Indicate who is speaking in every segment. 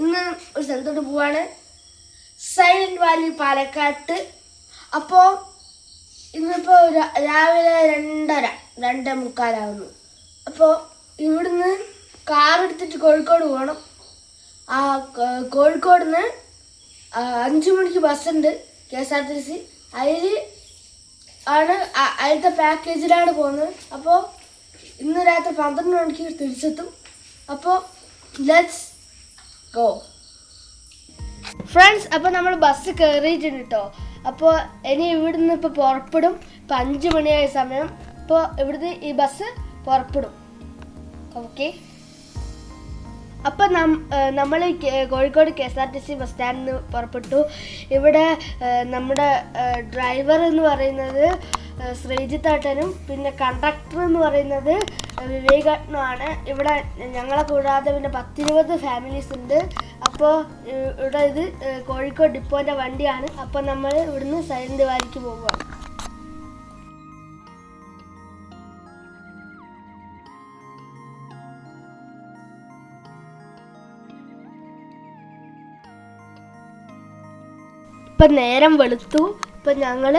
Speaker 1: ഇന്ന് ഒരു സ്ഥലത്തോട്ട് പോവാണ്. സൈലന്റ് വാലി പാലക്കാട്ട്. അപ്പോൾ ഇന്നിപ്പോൾ രാവിലെ രണ്ടര രണ്ടേ മുക്കാലാവുന്നു. അപ്പോൾ ഇവിടുന്ന് കാർ എടുത്തിട്ട് കോഴിക്കോട് പോകണം ആ കോഴിക്കോട് നിന്ന് അഞ്ച് മണിക്ക് ബസ്സുണ്ട് K S R T C. അതിൽ ആണ് അതിലത്തെ പാക്കേജിലാണ് പോകുന്നത്. അപ്പോൾ ഇന്ന് രാത്രി പന്ത്രണ്ട് മണിക്ക് തിരിച്ചെത്തും. അപ്പോൾ ലെറ്റ്സ് ഗോ ഫ്രണ്ട്സ് അപ്പോൾ നമ്മൾ ബസ് കയറിയിട്ടുണ്ട് കേട്ടോ അപ്പോൾ ഇനി ഇവിടുന്ന് ഇപ്പോൾ പുറപ്പെടും. ഇപ്പം അഞ്ച് മണിയായ സമയം. ഇപ്പോൾ ഇവിടുന്ന് ഈ ബസ് പുറപ്പെടും. ഓക്കെ അപ്പം നമ്മൾ Kozhikode K S R T C bus സ്റ്റാൻഡിൽ നിന്ന് പുറപ്പെട്ടു. ഇവിടെ നമ്മുടെ ഡ്രൈവർ എന്ന് പറയുന്നത് ശ്രീജിത്ത് ശ്രീജിത്തേട്ടനും പിന്നെ കണ്ടക്ടർ എന്ന് പറയുന്നത് വിവേകട്ടനുമാണ് ഇവിടെ ഞങ്ങളെ കൂടാതെ പിന്നെ പത്തിരുപത് ഫാമിലീസ് ഉണ്ട്. അപ്പോൾ ഇവിടെ ഇത് കോഴിക്കോട് ഡിപ്പോന്റെ വണ്ടിയാണ്. അപ്പോൾ നമ്മൾ ഇവിടുന്ന് സൈലന്റ് വാലിക്ക് പോകുകയാണ് ഇപ്പം നേരം വെളുത്തു. ഇപ്പം ഞങ്ങൾ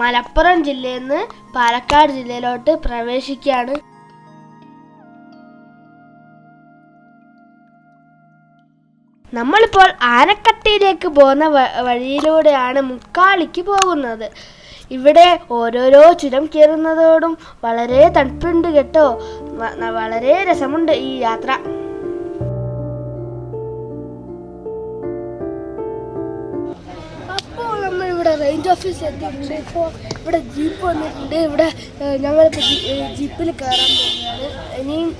Speaker 1: മലപ്പുറം ജില്ലയിൽ നിന്ന് പാലക്കാട് ജില്ലയിലോട്ട് പ്രവേശിക്കുകയാണ്. നമ്മളിപ്പോൾ ആനക്കട്ടിയിലേക്ക് പോകുന്ന വഴിയിലൂടെയാണ് മുക്കാളിക്ക് പോകുന്നത്. ഇവിടെ ഓരോരോ ചുരം കയറുന്നതോടും വളരെ തണുപ്പുണ്ട് കേട്ടോ. വളരെ രസമുണ്ട് ഈ യാത്ര. റേഞ്ച് ഓഫീസ് എത്തിയിട്ടുണ്ട്. ഇപ്പോൾ ഇവിടെ ജീപ്പ് വന്നിട്ടുണ്ട്. ഇവിടെ ഞങ്ങളിപ്പോൾ ജീപ്പിൽ കയറാൻ പോവുകയാണ്. ഇനിയും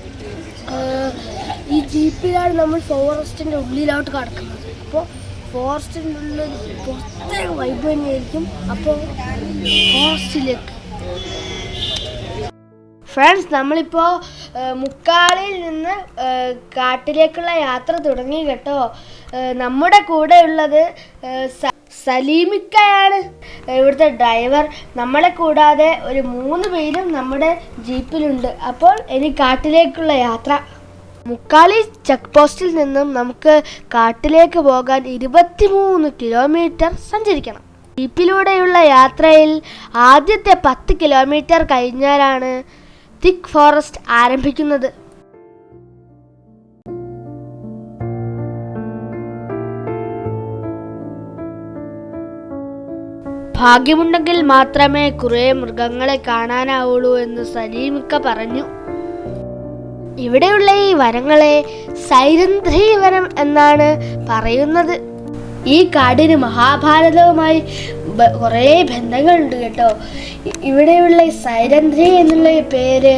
Speaker 1: ഈ ജീപ്പിലാണ് നമ്മൾ ഫോറസ്റ്റിന്റെ ഉള്ളിലോട്ട് കടക്കുന്നത്. അപ്പോൾ ഫോറസ്റ്റിന്റെ ഉള്ളിൽ പ്രത്യേക വൈബ് തന്നെയായിരിക്കും. അപ്പോൾ ഫോറസ്റ്റിലേക്ക്. ഫ്രണ്ട്സ് നമ്മളിപ്പോൾ മുക്കാളിൽ നിന്ന് കാട്ടിലേക്കുള്ള യാത്ര തുടങ്ങി കേട്ടോ. നമ്മുടെ കൂടെ ഉള്ളത് ഏഹ്, സ- സലീമിക്കയാണ്. ഇവിടുത്തെ ഡ്രൈവർ നമ്മളെ കൂടാതെ ഒരു മൂന്ന് പേരും നമ്മുടെ ജീപ്പിലുണ്ട്. അപ്പോൾ ഇനി കാട്ടിലേക്കുള്ള യാത്ര. മുക്കാലി ചെക്ക് പോസ്റ്റിൽ നിന്നും നമുക്ക് കാട്ടിലേക്ക് പോകാൻ ഇരുപത്തിമൂന്ന് കിലോമീറ്റർ സഞ്ചരിക്കണം. ജീപ്പിലൂടെയുള്ള യാത്രയിൽ ആദ്യത്തെ പത്ത് കിലോമീറ്റർ കഴിഞ്ഞാലാണ് തിക് ഫോറസ്റ്റ് ആരംഭിക്കുന്നത്. ഭാഗ്യമുണ്ടെങ്കിൽ മാത്രമേ കുറേ മൃഗങ്ങളെ കാണാനാവുള്ളൂ എന്ന് സലീമിക്ക പറഞ്ഞു. ഇവിടെയുള്ള ഈ വനങ്ങളെ സൈരന്ധ്രി വനം എന്നാണ് പറയുന്നത്. ഈ കാടിന് മഹാഭാരതവുമായി കുറേ ബന്ധങ്ങളുണ്ട് കേട്ടോ. ഇവിടെയുള്ള സൈരന്ധ്രി എന്നുള്ള പേര്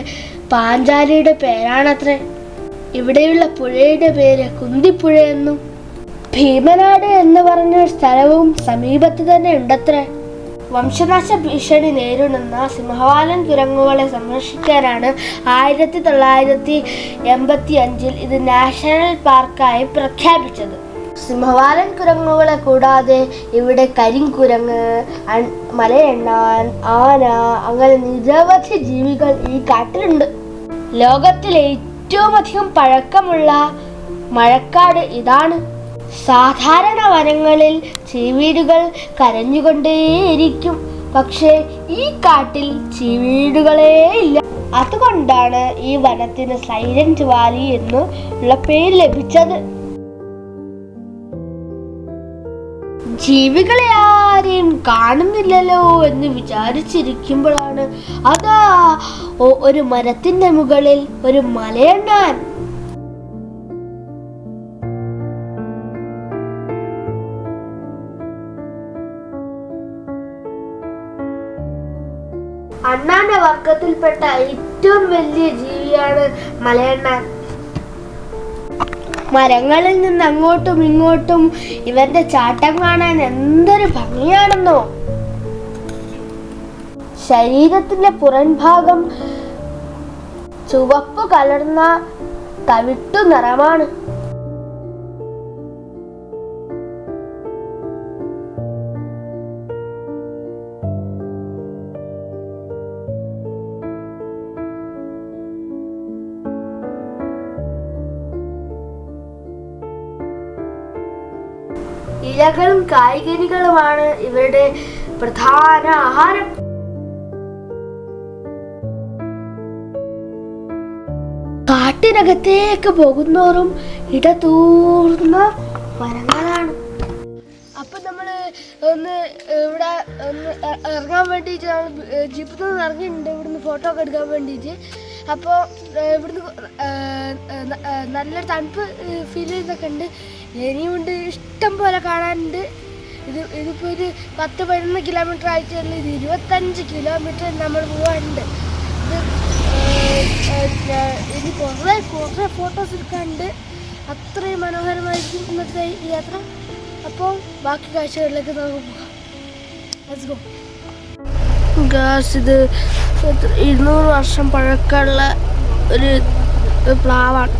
Speaker 1: പാഞ്ചാലിയുടെ പേരാണത്രേ. ഇവിടെയുള്ള പുഴയുടെ പേര് കുന്തിപ്പുഴ എന്നും. ഭീമനാട് എന്ന് പറഞ്ഞ സ്ഥലവും സമീപത്ത് തന്നെ ഉണ്ടത്രേ. വംശനാശ ഭീഷണി നേരിടുന്ന സിംഹവാലൻ കുരങ്ങുകളെ സംരക്ഷിക്കാനാണ് ആയിരത്തി തൊള്ളായിരത്തി എൺപത്തി അഞ്ചിൽ ഇത് നാഷണൽ പാർക്കായി പ്രഖ്യാപിച്ചത്. സിംഹവാലൻ കുരങ്ങുകളെ കൂടാതെ ഇവിടെ കരിങ്കുരങ്ങ് മലയെണ്ണാൻ ആന അങ്ങനെ നിരവധി ജീവികൾ ഈ കാട്ടിലുണ്ട്. ലോകത്തിലെ ഏറ്റവും അധികം പഴക്കമുള്ള മഴക്കാട് ഇതാണ്. സാധാരണ വനങ്ങളിൽ ചീവീടുകൾ കരഞ്ഞുകൊണ്ടേയിരിക്കും. പക്ഷേ ഈ കാട്ടിൽ ചീവീടുകളേ ഇല്ല. അതുകൊണ്ടാണ് ഈ വനത്തിന് സൈലന്റ് വാലി എന്ന് ഉള്ള പേര് ലഭിച്ചത്. ജീവികളെ ആരെയും കാണുന്നില്ലല്ലോ എന്ന് വിചാരിച്ചിരിക്കുമ്പോഴാണ് അതാ ഒരു മരത്തിന്റെ മുകളിൽ ഒരു മലയണ്ണാൻ അണ്ണാന്റെ വർഗത്തിൽപ്പെട്ട ഏറ്റവും വലിയ ജീവിയാണ് മലയണ്ണാൻ മരങ്ങളിൽ നിന്ന് അങ്ങോട്ടും ഇങ്ങോട്ടും ഇവന്റെ ചാട്ടം കാണാൻ എന്തൊരു ഭംഗിയാണെന്നോ. ശരീരത്തിന്റെ പുറംഭാഗം ചുവപ്പ് കലർന്ന തവിട്ടു നിറമാണ്. ഇലകളും കായ്കനികളുമാണ് ഇവരുടെ പ്രധാന ആഹാരം. കാട്ടിനകത്തേക്ക് പോകുന്നോറും ഇടതൂർന്ന വനങ്ങളാണ് അപ്പൊ നമ്മൾ ഒന്ന് ഇവിടെ ഒന്ന് ഇറങ്ങാൻ വേണ്ടിയിട്ട് ജീപ്പിൽ നിന്ന് ഇറങ്ങിയിട്ടുണ്ട്. ഇവിടുന്ന് ഫോട്ടോ ഒക്കെ എടുക്കാൻ വേണ്ടിയിട്ട് അപ്പോൾ ഇവിടുന്ന് നല്ല തണുപ്പ് ഫീൽ ചെയ്യുന്നൊക്കെ ഉണ്ട്. ഇനിയുമുണ്ട് ഇഷ്ടം പോലെ കാണാനുണ്ട്. ഇത് ഇതിപ്പോ ഒരു പത്ത് പതിനൊന്ന് കിലോമീറ്റർ ആയിട്ടുള്ള ഇത് ഇരുപത്തഞ്ച് കിലോമീറ്റർ നമ്മൾ പോകാനുണ്ട് ഇത് ഇനി കുറേ കുറേ ഫോട്ടോസ് എടുക്കാനുണ്ട്. അത്രയും മനോഹരമായിരിക്കും ഇന്നത്തെ ഈ യാത്ര. അപ്പോൾ ബാക്കി കാഴ്ചകളിലേക്ക് നമുക്ക് പോകാം. ലെറ്റ്സ് ഗോ ഗാസ് ഇത് ഇരുന്നൂറ് വർഷം പഴക്കമുള്ള ഒരു പ്ലാവാണ്.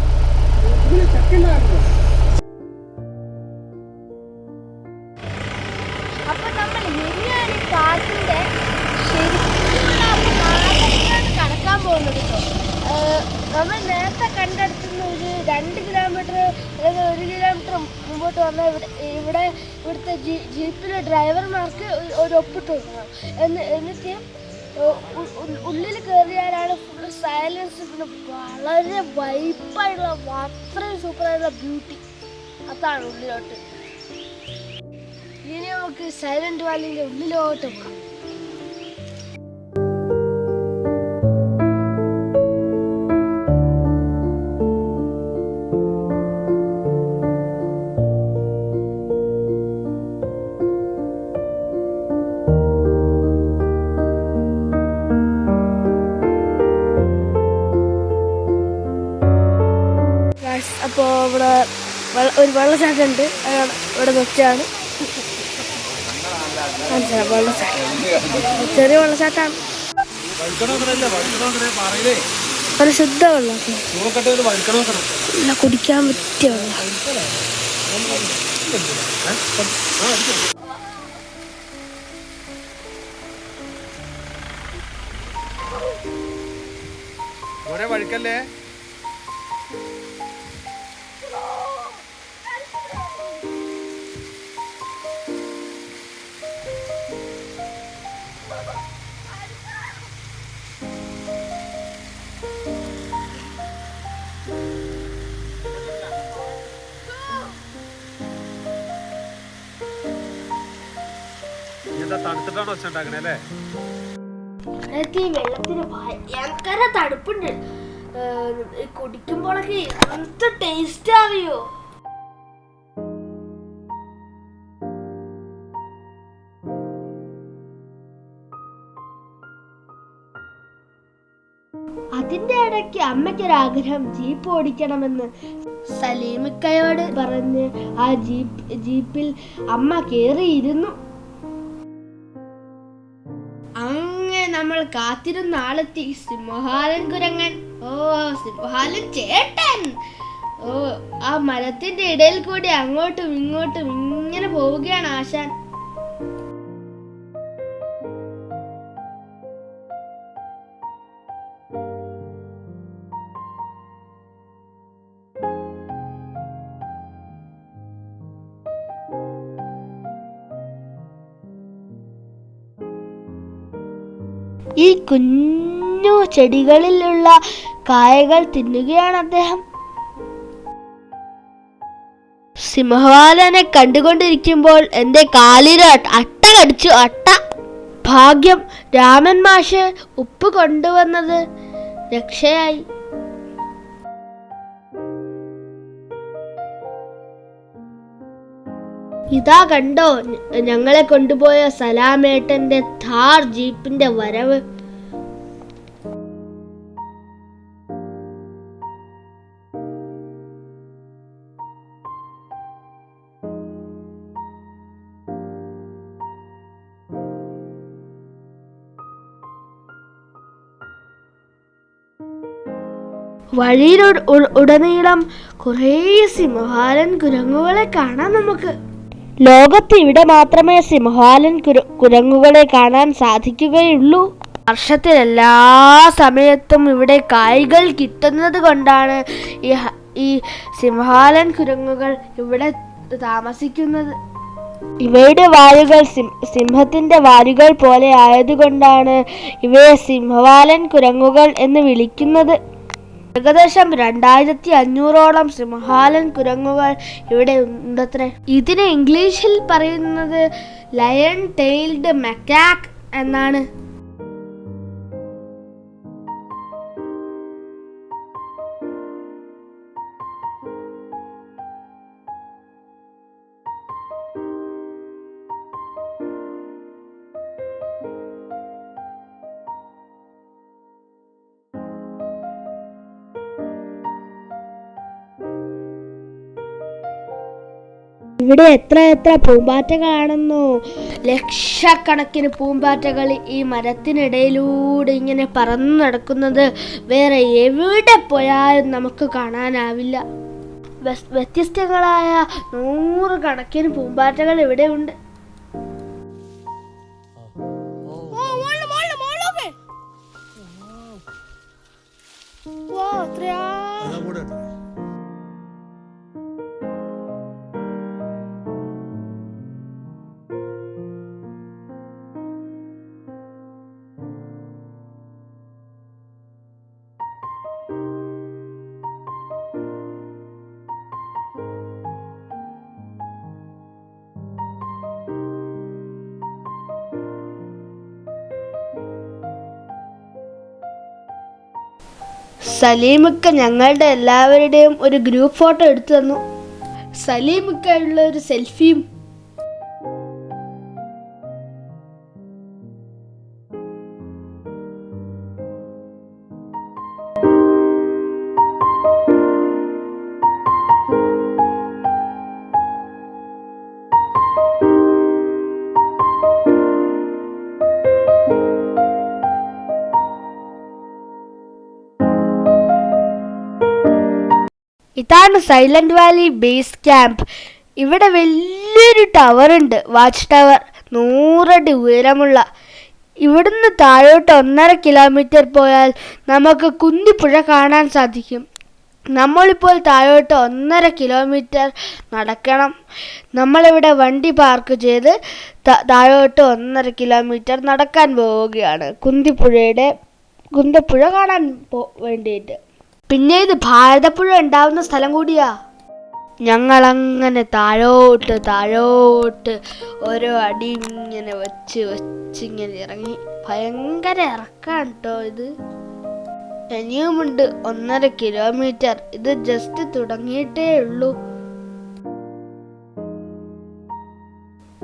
Speaker 1: നമ്മൾ നേരത്തെ കണ്ടെടുത്തുന്ന ഒരു രണ്ട് കിലോമീറ്റർ അല്ലെങ്കിൽ ഒരു കിലോമീറ്റർ മുമ്പോട്ട് വന്നാൽ ഇവിടെ ഇവിടെ ഇവിടുത്തെ ജീ ജീപ്പിലെ ഡ്രൈവർമാർക്ക് ഒരു- ഒപ്പിട്ട് കൊടുക്കണം എന്ന് എന്നിട്ട് ഉള്ളിൽ കയറിയാലാണ് ഫുള്ള് സൈലൻസ് പിന്നെ വളരെ വൈപ്പായിട്ടുള്ള അത്രയും സൂപ്പറായിട്ടുള്ള ബ്യൂട്ടി അതാണ് ഉള്ളിലോട്ട്. ഇനി നമുക്ക് സൈലന്റ് വാലിന്റെ ഉള്ളിലോട്ട് പോകാം അപ്പോൾ ഇവിടെ ഒരു വെള്ളച്ചാട്ടം ഉണ്ട് അതാണ് ഇവിടെ നിർത്തിയാണ് മനസ്സിലായി? വെള്ളച്ചാട്ടം. ചെറിയ വെള്ളച്ചാട്ടമാണ്. നല്ല ശുദ്ധ വെള്ളം കുടിക്കാൻ പറ്റിയ
Speaker 2: ഒരേ വഴിക്കല്ലേ? എന്താ തണുത്തിട്ടാണ് അല്ലേ?
Speaker 1: ഇവിടുത്തെ ഈ വെള്ളത്തിന് ഭയങ്കര തണുപ്പുണ്ട്. കുടിക്കുമ്പോഴൊക്കെ എന്ത് ടേസ്റ്റ് അറിയോ അതിന്റെ ഇടയ്ക്ക് അമ്മയ്ക്കൊരാഗ്രഹം ജീപ്പ് ഓടിക്കണമെന്ന് സലീമിക്കയോട് പറഞ്ഞ് ആ ജീപ്പ് ജീപ്പിൽ അമ്മ കേറിയിരുന്നു. നമ്മൾ കാത്തിരുന്ന ആളെത്തി. സിംഹാലൻ കുരങ്ങൻ. ഓ സിംഹാലൻ ചേട്ടൻ. ഓ ആ മരത്തിന്റെ ഇടയിൽ കൂടി അങ്ങോട്ടും ഇങ്ങോട്ടും ഇങ്ങനെ പോവുകയാണ് ആശാൻ. ഈ കുഞ്ഞു ചെടികളിലുള്ള കായകൾ തിന്നുകയാണ് അദ്ദേഹം. സിംഹവാലനെ കണ്ടുകൊണ്ടിരിക്കുമ്പോൾ എന്റെ കാലിന് അട്ട കടിച്ചു. അട്ട. ഭാഗ്യം രാമൻ മാഷ് ഉപ്പ് കൊണ്ടുവന്നത് രക്ഷയായി. ഇതാ കണ്ടോ ഞങ്ങളെ കൊണ്ടുപോയ സലാമേട്ടന്റെ ഥാർ ജീപ്പിന്റെ വരവ്. വഴിയിൽ ഉടനീളം കുറേ സിംഹാലൻ കുരങ്ങുകളെ കാണാം നമുക്ക്. ലോകത്ത് ഇവിടെ മാത്രമേ സിംഹാലൻ കുര- കുരങ്ങുകളെ കാണാൻ സാധിക്കുകയുള്ളൂ. വർഷത്തിൽ എല്ലാ സമയത്തും ഇവിടെ കായ്കൾ കിട്ടുന്നത് കൊണ്ടാണ് ഈ ഈ സിംഹാലൻ കുരങ്ങുകൾ ഇവിടെ താമസിക്കുന്നത്. ഇവയുടെ വാലുകൾ സിംഹത്തിന്റെ വാലുകൾ പോലെ ആയതുകൊണ്ടാണ് ഇവയെ സിംഹവാലൻ കുരങ്ങുകൾ എന്ന് വിളിക്കുന്നത്. ഏകദേശം രണ്ടായിരത്തി അഞ്ഞൂറോളം സിംഹാലൻ കുരങ്ങുകൾ ഇവിടെ ഉണ്ടത്രേ. ഇതിനെ ഇംഗ്ലീഷിൽ പറയുന്നത് ലയൺ ടെയിൽഡ് മെക്കാക്ക് എന്നാണ്. ഇവിടെ എത്ര എത്ര പൂമ്പാറ്റകളാണെന്നോ. ലക്ഷക്കണക്കിന് പൂമ്പാറ്റകൾ ഈ മരത്തിനിടയിലൂടെ ഇങ്ങനെ പറന്നു നടക്കുന്നത് വേറെ എവിടെ പോയാലും നമുക്ക് കാണാനാവില്ല. വ്യത്യസ്തങ്ങളായ നൂറുകണക്കിന് പൂമ്പാറ്റകൾ ഇവിടെ ഉണ്ട്. സലീമിക്ക ഞങ്ങളുടെ എല്ലാവരുടെയും ഒരു ഗ്രൂപ്പ് ഫോട്ടോ എടുത്തു തന്നു. സലീമിക്കുള്ള ഒരു സെൽഫിയും ഇതാണ് സൈലന്റ് വാലി ബേസ് ക്യാമ്പ്. ഇവിടെ വലിയൊരു ടവർ ഉണ്ട്. വാച്ച് ടവർ നൂറടി ഉയരമുള്ള ഇവിടുന്ന് താഴോട്ട് ഒന്നര കിലോമീറ്റർ പോയാൽ നമുക്ക് കുന്നിപ്പുഴ കാണാൻ സാധിക്കും. നമ്മളിപ്പോൾ താഴോട്ട് ഒന്നര കിലോമീറ്റർ നടക്കണം. നമ്മളിവിടെ വണ്ടി പാർക്ക് ചെയ്ത് താഴോട്ട് ഒന്നര കിലോമീറ്റർ നടക്കാൻ പോവുകയാണ്. കുന്തിപ്പുഴയുടെ കുന്തപ്പുഴ കാണാൻ പോ വേണ്ടിയിട്ട്. പിന്നെ ഇത് ഭാരതപ്പുഴ ഉണ്ടാവുന്ന സ്ഥലം കൂടിയാ. ഞങ്ങളങ്ങനെ താഴോട്ട് താഴോട്ട് ഓരോ അടി ഇങ്ങനെ വെച്ച് വെച്ച് ഇങ്ങനെ ഇറങ്ങി. ഭയങ്കര ഇറക്കാണ് കേട്ടോ ഇത്. ഇനിയുമുണ്ട് ഒന്നര കിലോമീറ്റർ. ഇത് ജസ്റ്റ് തുടങ്ങിയിട്ടേ ഉള്ളൂ.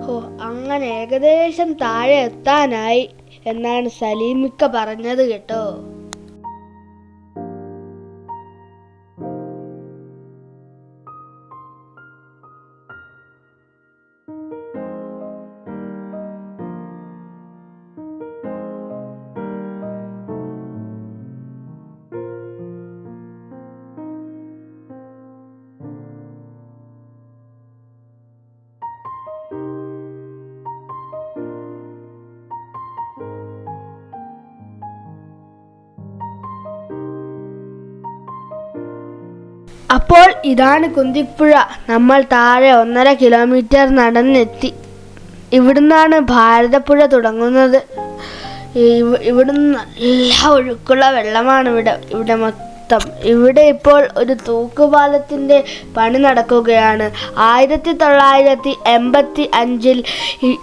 Speaker 1: ഓ അങ്ങനെ ഏകദേശം താഴെ എത്താനായി എന്നാണ് സലീമിക്ക പറഞ്ഞത് കേട്ടോ. അപ്പോൾ ഇതാണ് കുന്തിപ്പുഴ. നമ്മൾ താഴെ ഒന്നര കിലോമീറ്റർ നടന്നെത്തി. ഇവിടുന്നാണ് ഭാരതപ്പുഴ തുടങ്ങുന്നത്. ഇവ- ഇവിടുന്ന് നല്ല ഒഴുക്കുള്ള വെള്ളമാണ് ഇവിടെ. ഇവിടെ മൊത്തം. ഇവിടെ ഇപ്പോൾ ഒരു തൂക്കുപാലത്തിന്റെ പണി നടക്കുകയാണ്. ആയിരത്തി തൊള്ളായിരത്തി എൺപത്തി അഞ്ചിൽ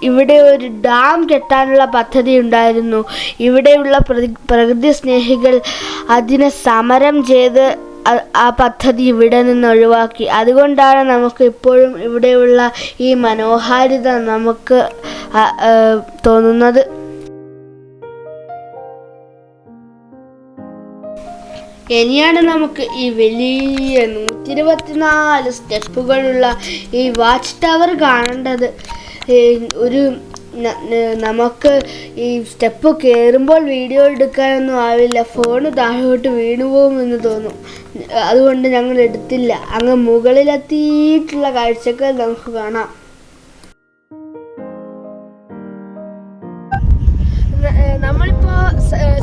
Speaker 1: ഇവിടെ ഒരു ഡാം കെട്ടാനുള്ള പദ്ധതി ഉണ്ടായിരുന്നു. ഇവിടെയുള്ള പ്രകൃതി സ്നേഹികൾ അതിനെ സമരം ചെയ്ത് ആ പദ്ധതി ഇവിടെ നിന്ന് ഒഴിവാക്കി. അതുകൊണ്ടാണ് നമുക്ക് ഇപ്പോഴും ഇവിടെയുള്ള ഈ മനോഹാരിത നമുക്ക് തോന്നുന്നത്. ഇനിയാണ് നമുക്ക് ഈ വലിയ നൂറ്റി ഇരുപത്തിനാല് സ്റ്റെപ്പുകളുള്ള ഈ വാച്ച് ടവർ കാണേണ്ടത്. ഒരു നമുക്ക് ഈ സ്റ്റെപ്പ് കയറുമ്പോൾ വീഡിയോ എടുക്കാനൊന്നും ആവില്ല. ഫോണ് താഴോട്ട് വീണു പോകുമെന്ന് തോന്നും. അതുകൊണ്ട് ഞങ്ങൾ എടുത്തില്ല. അങ്ങ് മുകളിലെത്തിയിട്ടുള്ള കാഴ്ചകൾ നമുക്ക് കാണാം. നമ്മളിപ്പോ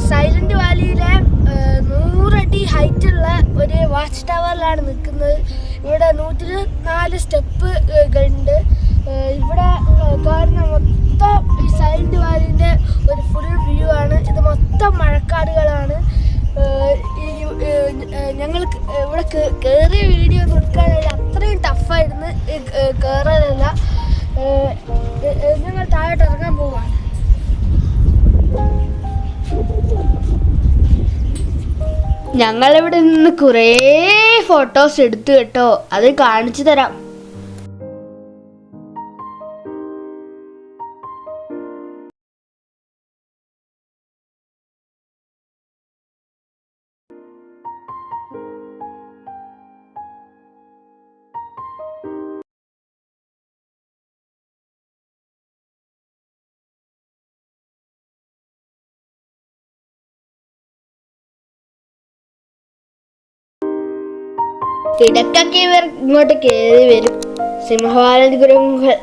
Speaker 1: സൈലന്റ് വാലിയിലെ നൂറടി അടി ഹൈറ്റ് ഉള്ള ഒരു വാച്ച് ടവറിലാണ് നിൽക്കുന്നത്. ഇവിടെ നൂറ്റി നാല് സ്റ്റെപ്പ് ഉണ്ട് ഇവിടെ കാരണം മൊത്തം ഈ സൈഡ് വാലിന്റെ ഒരു ഫുൾ വ്യൂ ആണ്. ഇത് മൊത്തം മഴക്കാടുകളാണ്. ഞങ്ങൾക്ക് ഇവിടെ കയറിയ വീഡിയോ ഒന്നും അത്രയും ടഫായിരുന്നു കയറാനല്ല ഞങ്ങൾ താഴോട്ട് ഇറങ്ങാൻ പോവാണ്. ഞങ്ങളിവിടെ നിന്ന് കുറേ ഫോട്ടോസ് എടുത്തു കേട്ടോ. അത് കാണിച്ചു തരാം. ഇടയ്ക്കൊക്കെ ഇവർ ഇങ്ങോട്ട് കയറി വരും. സിംഹവാലൻ കുരങ്ങുകൾ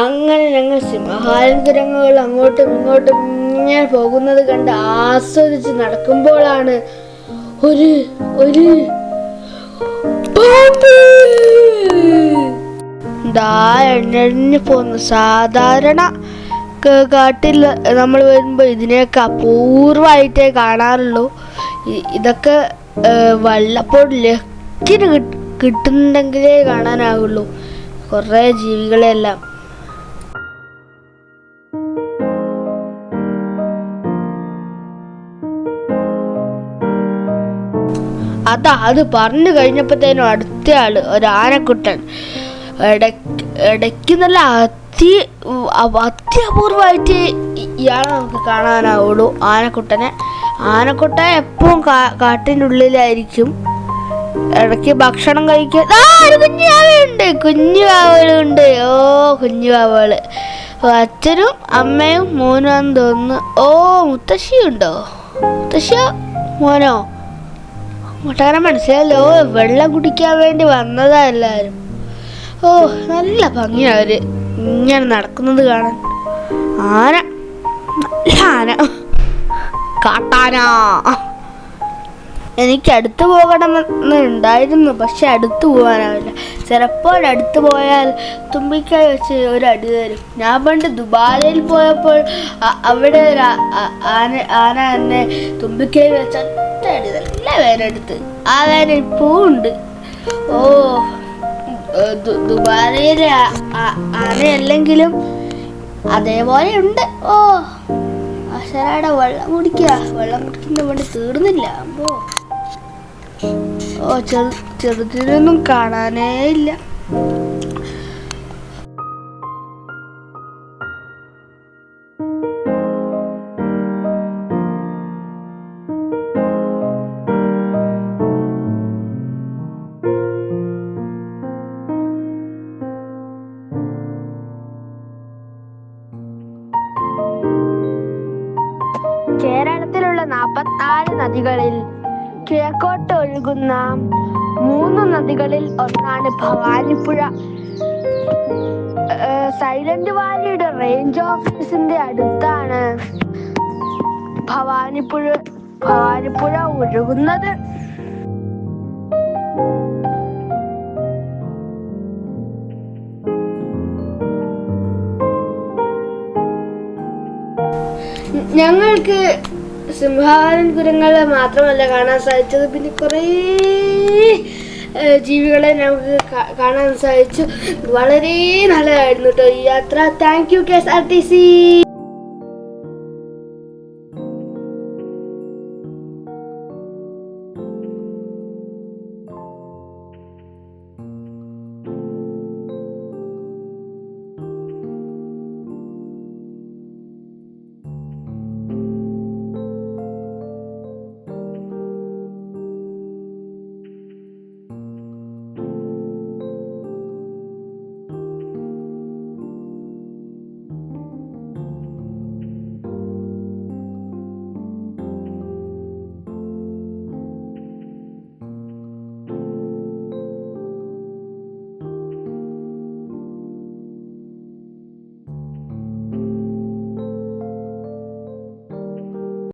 Speaker 1: അങ്ങനെ ഞങ്ങൾ സിംഹവാലൻ അങ്ങോട്ടും ഇങ്ങോട്ടും ഇങ്ങനെ പോകുന്നത് കണ്ട് ആസ്വദിച്ച് നടക്കുമ്പോഴാണ് ഒരു ഒരു പാമ്പ്. പോകുന്നു സാധാരണ കാട്ടിൽ നമ്മൾ വരുമ്പോൾ ഇതിനെയൊക്കെ അപൂർവമായിട്ടേ കാണാറുള്ളൂ. ഇതൊക്കെ ഏഹ്, ലക്കിന് കിട്ടുന്നുണ്ടെങ്കിലേ കാണാനാവുള്ളൂ. കുറേ ജീവികളെല്ലാം അതാ അത് പറഞ്ഞു കഴിഞ്ഞപ്പോഴത്തേനും അടുത്ത ആൾ ഒരു ആനക്കുട്ടൻ. ഇടയ്ക്ക് നല്ല അതി അത്യപൂർവമായിട്ട് ഇയാളെ നമുക്ക് കാണാനാവുള്ളൂ ആനക്കുട്ടനെ. ആനക്കുട്ടൻ എപ്പോഴും കാട്ടിനുള്ളിലായിരിക്കും. ഇടയ്ക്ക് ഭക്ഷണം കഴിക്കാൻ ആ ഒരു കുഞ്ഞു വാവയുണ്ട്. ഓ കുഞ്ഞു വാവകൾ. അച്ഛനും അമ്മയും മോനും തോന്നുന്നു. ഓ മുത്തശ്ശിയുണ്ടോ? മുത്തശ്ശിയോ മോനോ? മുട്ടകനെ മനസ്സിലായല്ലോ. വെള്ളം കുടിക്കാൻ വേണ്ടി വന്നതാ എല്ലാവരും ഓ നല്ല ഭംഗിയാ അവർ. ഇങ്ങനെ നടക്കുന്നത് കാണാൻ. ആന. നല്ല ആന. കാട്ടാന. എനിക്ക് അടുത്ത് പോകണമെന്ന് ഉണ്ടായിരുന്നു പക്ഷെ അടുത്ത് പോകാനാവില്ല. ചിലപ്പോൾ അടുത്ത് പോയാൽ തുമ്പിക്കായി വെച്ച് ഒരു അടി തരും. ഞാൻ പണ്ട് ദുബായിൽ പോയപ്പോൾ അവിടെ ഒരു ആന ആന എന്നെ തുമ്പിക്കായി വെച്ച് ഒറ്റ അടി നല്ല വേനെടുത്ത് ആ വേന ഇപ്പോഴും ഉണ്ട് ഓ ദുബായിലെ ആനയല്ലെങ്കിലും അതേപോലെ ഉണ്ട്. ഓ അശരാടെ വെള്ളം കുടിക്കുക. വെള്ളം കുടിക്കുന്ന വേണ്ടി തീർന്നില്ല. അപ്പോ ചെറുതിനൊന്നും കാണാനേ ഇല്ല. ഒഴുകുന്ന മൂന്ന് നദികളിൽ ഒന്നാണ് ഭവാനിപ്പുഴ. സൈലന്റ് വാലിയുടെ റേഞ്ച് ഓഫീസിന്റെ അടുത്താണ് ഭവാനിപ്പുഴ ഭവാനിപ്പുഴ ഒഴുകുന്നത്. ഞങ്ങൾക്ക് സിംഹാവലൻ കുരങ്ങളെ മാത്രമല്ല കാണാൻ സാധിച്ചത്. പിന്നെ കുറേ ജീവികളെ നമുക്ക് കാണാൻ സാധിച്ചു. വളരെ നല്ലതായിരുന്നു കേട്ടോ ഈ യാത്ര. Thank you K S R T C